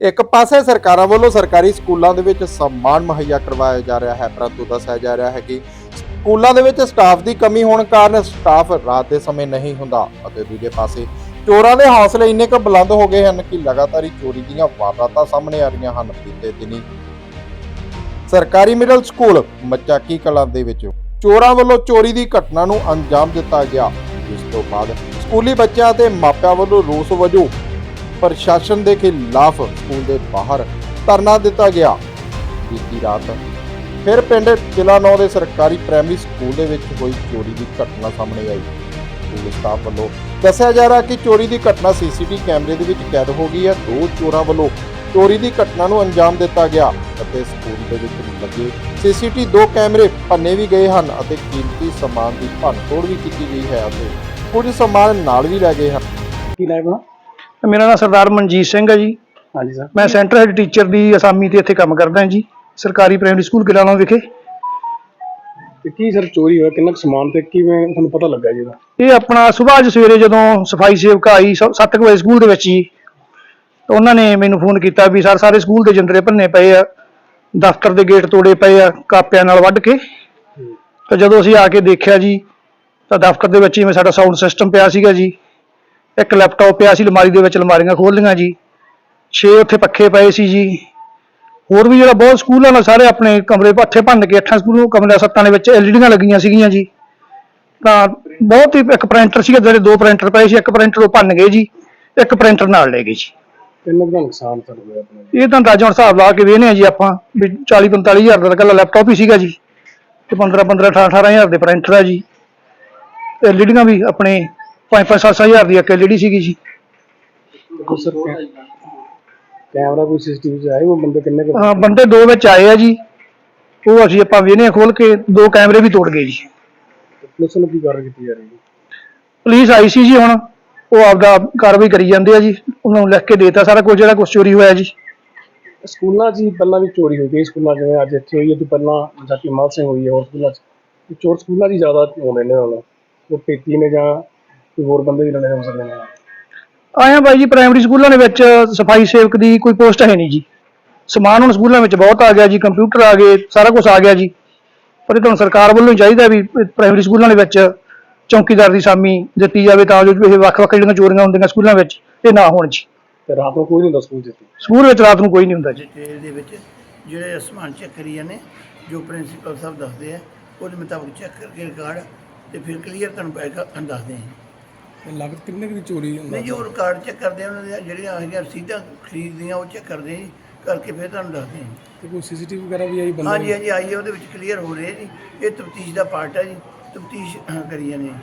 ਇੱਕ ਪਾਸੇ ਸਰਕਾਰਾਂ ਵੱਲੋਂ ਸਰਕਾਰੀ ਸਕੂਲਾਂ ਦੇ ਵਿੱਚ ਸਨਮਾਨ ਮੁਹੱਈਆ ਕਰਵਾਇਆ ਜਾ ਰਿਹਾ ਹੈ, ਪਰੰਤੂ ਦੱਸਿਆ ਜਾ ਰਿਹਾ ਹੈ ਕਿ ਸਕੂਲਾਂ ਦੇ ਵਿੱਚ ਸਟਾਫ ਦੀ ਕਮੀ ਹੋਣ ਕਾਰਨ ਸਟਾਫ ਰਾਤ ਦੇ ਸਮੇਂ ਨਹੀਂ ਹੁੰਦਾ ਅਤੇ ਦੂਜੇ ਪਾਸੇ ਚੋਰਾਂ ਦੇ ਹੌਸਲੇ ਇੰਨੇ ਕੁ ਬੁਲੰਦ ਹੋ ਗਏ ਹਨ ਕਿ ਲਗਾਤਾਰ ਹੀ ਚੋਰੀ ਦੀਆਂ ਵਾਰਦਾਤਾਂ ਸਾਹਮਣੇ ਆ ਰਹੀਆਂ ਹਨ ਬੀਤੇ ਦਿਨੀ। ਸਰਕਾਰੀ ਮਿਡਲ ਸਕੂਲ ਮਚਾਕੀ ਕਲਾਂ ਦੇ ਵਿੱਚ ਚੋਰਾਂ ਵੱਲੋਂ ਚੋਰੀ ਦੀ ਘਟਨਾ ਨੂੰ ਅੰਜਾਮ ਦਿੱਤਾ ਗਿਆ, ਜਿਸ ਤੋਂ ਬਾਅਦ ਸਕੂਲੀ ਬੱਚਿਆਂ ਤੇ ਮਾਪਿਆਂ ਵੱਲੋਂ ਰੋਸ ਵਜੋਂ ਪ੍ਰਸ਼ਾਸਨ ਦੇ ਖਿਲਾਫ ਸਕੂਲ ਦੇ ਬਾਹਰ ਧਰਨਾ ਦਿੱਤਾ ਗਿਆ। ਬੀਤੀ ਰਾਤ ਫਿਰ ਪਿੰਡ ਕਿਲਾ ਦੇ ਸਰਕਾਰੀ ਪ੍ਰਾਇਮਰੀ ਸਕੂਲ ਦੇ ਵਿੱਚ ਹੋਈ ਚੋਰੀ ਦੀ ਘਟਨਾ ਸਾਹਮਣੇ ਆਈ। ਸਕੂਲ ਸਟਾਫ ਵੱਲੋਂ ਦੱਸਿਆ ਜਾ ਰਿਹਾ ਕਿ ਚੋਰੀ ਦੀ ਘਟਨਾ ਸੀਸੀਟੀ ਕੈਮਰੇ ਦੇ ਵਿੱਚ ਕੈਦ ਹੋ ਗਈ ਹੈ। ਦੋ ਚੋਰਾਂ ਵੱਲੋਂ ਚੋਰੀ ਦੀ ਘਟਨਾ ਨੂੰ ਅੰਜਾਮ ਦਿੱਤਾ ਗਿਆ ਅਤੇ ਸਕੂਲ ਦੇ ਵਿੱਚ ਲੱਗੇ ਸੀਸੀਟੀ ਦੋ ਕੈਮਰੇ ਭੰਨੇ ਵੀ ਗਏ ਹਨ ਅਤੇ ਕੀਮਤੀ ਸਮਾਨ ਦੀ ਭੰਨਤੋੜ ਵੀ ਕੀਤੀ ਗਈ ਹੈ ਅਤੇ ਕੁਝ ਸਮਾਨ ਨਾਲ ਵੀ ਲੈ ਗਏ ਹਨ। ਕੀ ਨਾਮ ਹੈ ਮੇਰਾ ਨਾਮ ਸਰਦਾਰ ਮਨਜੀਤ ਸਿੰਘ ਹੈ ਜੀ। ਹਾਂਜੀ ਸਰ। ਮੈਂ ਸੈਂਟਰ ਹੈਡ ਟੀਚਰ ਦੀ ਅਸਾਮੀ ਤੇ ਇੱਥੇ ਕੰਮ ਕਰਦਾ ਹਾਂ ਜੀ ਸਰਕਾਰੀ ਪ੍ਰਾਇਮਰੀ ਸਕੂਲ ਗਿਲਾਣਾ ਵਿਖੇ। ਤੇ ਕੀ ਸਰ ਚੋਰੀ ਹੋਇਆ ਕਿੰਨਾ ਕੁ ਸਮਾਨ ਤੇ ਕਿਵੇਂ ਤੁਹਾਨੂੰ ਪਤਾ ਲੱਗਾ ਜੀ ਇਹਦਾ? ਇਹ ਆਪਣਾ ਸਵੇਰ ਅੱਜ ਸਵੇਰੇ ਜਦੋਂ ਸਫ਼ਾਈ ਸੇਵਕ ਆਈ 7 ਵਜੇ ਸਕੂਲ ਦੇ ਵਿੱਚ ਜੀ ਤਾਂ ਉਹਨਾਂ ਨੇ ਮੈਨੂੰ ਫੋਨ ਕੀਤਾ ਵੀ ਸਰ ਸਾਰੇ ਸਕੂਲ ਦੇ ਜੰਦਰੇ ਭੰਨੇ ਪਏ ਆ ਦਫ਼ਤਰ ਦੇ ਗੇਟ ਤੋੜੇ ਪਏ ਆ ਕਾਪਿਆਂ ਨਾਲ ਵੱਢ ਕੇ। ਤਾਂ ਜਦੋਂ ਅਸੀਂ ਆ ਕੇ ਦੇਖਿਆ ਜੀ ਤਾਂ ਦਫ਼ਤਰ ਦੇ ਵਿੱਚ ਜਿਵੇਂ ਸਾਡਾ ਸਾਊਂਡ ਸਿਸਟਮ ਪਿਆ ਸੀਗਾ ਜੀ ਇੱਕ ਲੈਪਟਾਪ ਪਿਆ ਸੀ ਅਲਮਾਰੀ ਦੇ ਵਿੱਚ ਅਲਮਾਰੀਆਂ ਖੋਲ ਲਈਆਂ ਜੀ। 6 ਉੱਥੇ ਪੱਖੇ ਪਏ ਸੀ ਜੀ। ਹੋਰ ਵੀ ਜਿਹੜਾ ਬਹੁਤ ਸਕੂਲਾਂ ਨਾਲ ਸਾਰੇ ਆਪਣੇ ਕਮਰੇ ਪੱਠੇ ਭੰਨ ਕੇ ਅੱਠਾਂ ਸਕੂਲਾਂ ਕਮਰੇ ਸੱਤਾਂ ਦੇ ਵਿੱਚ ਐਲਈਡੀਆਂ ਲੱਗੀਆਂ ਸੀਗੀਆਂ ਜੀ। ਤਾਂ ਬਹੁਤ ਹੀ ਇੱਕ ਪ੍ਰਿੰਟਰ ਸੀਗਾ ਜਿਹੜੇ ਦੋ ਪ੍ਰਿੰਟਰ ਪਏ ਸੀ ਇੱਕ ਪ੍ਰਿੰਟਰ ਉਹ ਭੰਨ ਗਏ ਜੀ ਇੱਕ ਪ੍ਰਿੰਟਰ ਨਾਲ ਲੈ ਗਏ ਜੀ। ਕਿੰਨਾ ਦਾ ਨੁਕਸਾਨ ਸਰ ਹੋਇਆ ਆਪਣਾ ਇਹ ਤਾਂ ਅੰਦਾਜ਼ਾ ਹੁਣ ਹਿਸਾਬ ਲਾ ਕੇ ਵੇਖਨੇ ਆ ਜੀ ਆਪਾਂ ਵੀ 40 45 ਹਜ਼ਾਰ ਦਾ ਤਾਂ ਇਕੱਲਾ ਲੈਪਟਾਪ ਹੀ ਸੀਗਾ ਜੀ। ਤੇ 15 15 18 18 ਹਜ਼ਾਰ ਦੇ ਪ੍ਰਿੰਟਰ ਆ ਜੀ। ਤੇ ਐਲਈਡੀਆਂ ਵੀ ਆਪਣੇ 5 5 7 ਹਜ਼ਾਰ ਦੀ ਇੱਕ ਐਲਈਡੀ ਸੀਗੀ ਜੀ। ਸਰ ਕੈਮਰਾ ਕੋਈ ਸੀਸੀਟੀਵੀ ਚ ਆਏ ਉਹ ਬੰਦੇ ਕਿੰਨੇ ਕੁ ਹਾਂ ਬੰਦੇ ਦੋ ਵਿੱਚ ਆਏ ਆ ਜੀ। ਉਹ ਅਸੀਂ ਆਪਾਂ ਵੇਖਨੇ ਖੋਲ ਕੇ ਦੋ ਕੈਮਰੇ ਵੀ ਤੋੜ ਗਏ ਜੀ। ਪੁਲਿਸ ਨੂੰ ਕੀ ਕਾਰਵਾਈ ਕੀਤੀ ਜਾ ਰਹੀ ਹੈ? ਪੁਲਿਸ ਆਈ ਸੀ ਜੀ ਹੁਣ। ਉਹ ਆਪਦਾ ਕਾਰਵਾਈ ਕਰੀ ਜਾਂਦੇ ਆ ਜੀ। ਉਹਨਾਂ ਨੂੰ ਲਿਖ ਕੇ ਦੇਤਾ ਸਾਰਾ ਕੁਝ ਜਿਹੜਾ ਕੁਝ ਚੋਰੀ ਹੋਇਆ ਜੀ। ਸਕੂਲਾਂ 'ਚ ਹੀ ਪਹਿਲਾਂ ਵੀ ਚੋਰੀ ਹੋਈ ਕਈ ਸਕੂਲਾਂ 'ਚ ਜਿਵੇਂ ਅੱਜ ਇੱਥੇ ਹੋਈ ਹੈ ਤੋਂ ਪਹਿਲਾਂ ਜਾਤੀ ਮਾਲ ਸਿੰਘ ਹੋਈ ਹੈ ਹੋਰ ਸਕੂਲਾਂ 'ਚ। ਤੇ ਚੋਰ ਸਕੂਲਾਂ 'ਚ ਹੀ ਜ਼ਿਆਦਾ ਹੋਣੇ ਨੇ ਹੁਣ। ਉਹ ਪੇਤੀ ਨੇ ਜਾਂ ਕੋਈ ਹੋਰ ਬੰਦੇ ਵੀ ਲੈਣੇ ਹੋ ਸਕਦੇ ਨੇ? ਆਇਆ ਬਾਈ ਜੀ ਪ੍ਰਾਇਮਰੀ ਸਕੂਲਾਂ ਦੇ ਵਿੱਚ ਸਫ਼ਾਈ ਸੇਵਕ ਦੀ ਕੋਈ ਪੋਸਟ ਹੈ ਨਹੀਂ ਜੀ। ਸਮਾਨ ਹੁਣ ਸਕੂਲਾਂ ਵਿੱਚ ਬਹੁਤ ਆ ਗਿਆ ਜੀ ਕੰਪਿਊਟਰ ਆ ਗਏ ਸਾਰਾ ਕੁਝ ਆ ਗਿਆ ਜੀ। ਪਰ ਇਹ ਤਾਂ ਸਰਕਾਰ ਵੱਲੋਂ ਚਾਹੀਦਾ ਵੀ ਪ੍ਰਾਇਮਰੀ ਸਕੂਲਾਂ ਦੇ ਵਿੱਚ ਚੌਕੀਦਾਰ ਦੀ ਸਾਮੀ ਦਿੱਤੀ ਜਾਵੇ ਤਾਂ ਜੋ ਇਹ ਵੱਖ-ਵੱਖ ਜਿਹੜੀਆਂ ਚੋਰੀਆਂ ਹੁੰਦੀਆਂ ਸਕੂਲਾਂ ਵਿੱਚ ਇਹ ਨਾ ਹੋਣ ਜੀ। ਤੇ ਰਾਤ ਨੂੰ ਕੋਈ ਨਹੀਂ ਹੁੰਦਾ ਸਕੂਲ ਇੱਥੇ। ਸਕੂਲ ਵਿੱਚ ਰਾਤ ਨੂੰ ਕੋਈ ਨਹੀਂ ਹੁੰਦਾ ਜੀ। ਡਿਟੇਲ ਦੇ ਵਿੱਚ ਜਿਹੜੇ ਸਮਾਨ ਚੈੱਕ ਕਰੀ ਜਾਂਦੇ ਜੋ ਪ੍ਰਿੰਸੀਪਲ ਸਾਹਿਬ ਦੱਸਦੇ ਆ ਉਹਦੇ ਮੁਤਾਬਕ ਚੈੱਕ ਕਰਕੇ ਰਿਕਾਰਡ ਤੇ ਫਿਰ ਕਲੀਅਰ ਤੁਹਾਨੂੰ ਪੈਗਾ ਦੱਸਦੇ ਆ। ਲਾਗਤ ਕਿੰਨੇ ਕੁ ਦੀ ਚੋਰੀ ਨਹੀਂ ਜੋ ਰਿਕਾਰਡ ਚੈੱਕ ਕਰਦੇ ਆ ਉਹਨਾਂ ਦੀਆਂ ਜਿਹੜੀਆਂ ਹੈਗੀਆਂ ਰਸੀਦਾਂ ਖਰੀਦਦੀਆਂ ਉਹ ਚੈੱਕ ਕਰਦੇ ਆ ਜੀ ਕਰਕੇ ਫਿਰ ਤੁਹਾਨੂੰ ਦੱਸਦੇ ਆ ਤੇ ਕੋਈ ਸੀਸੀਟੀਵੀ ਵਗੈਰਾ ਵੀ ਆਈ ਹਾਂਜੀ ਹਾਂਜੀ ਆਈ ਹੈ ਉਹਦੇ ਵਿੱਚ ਕਲੀਅਰ ਹੋ ਰਿਹਾ ਜੀ। ਇਹ ਤਫਤੀਸ਼ ਦਾ ਪਾਰਟ ਹੈ ਜੀ ਤਫਤੀਸ਼ ਕਰੀ ਜਾਂਦੇ ਆ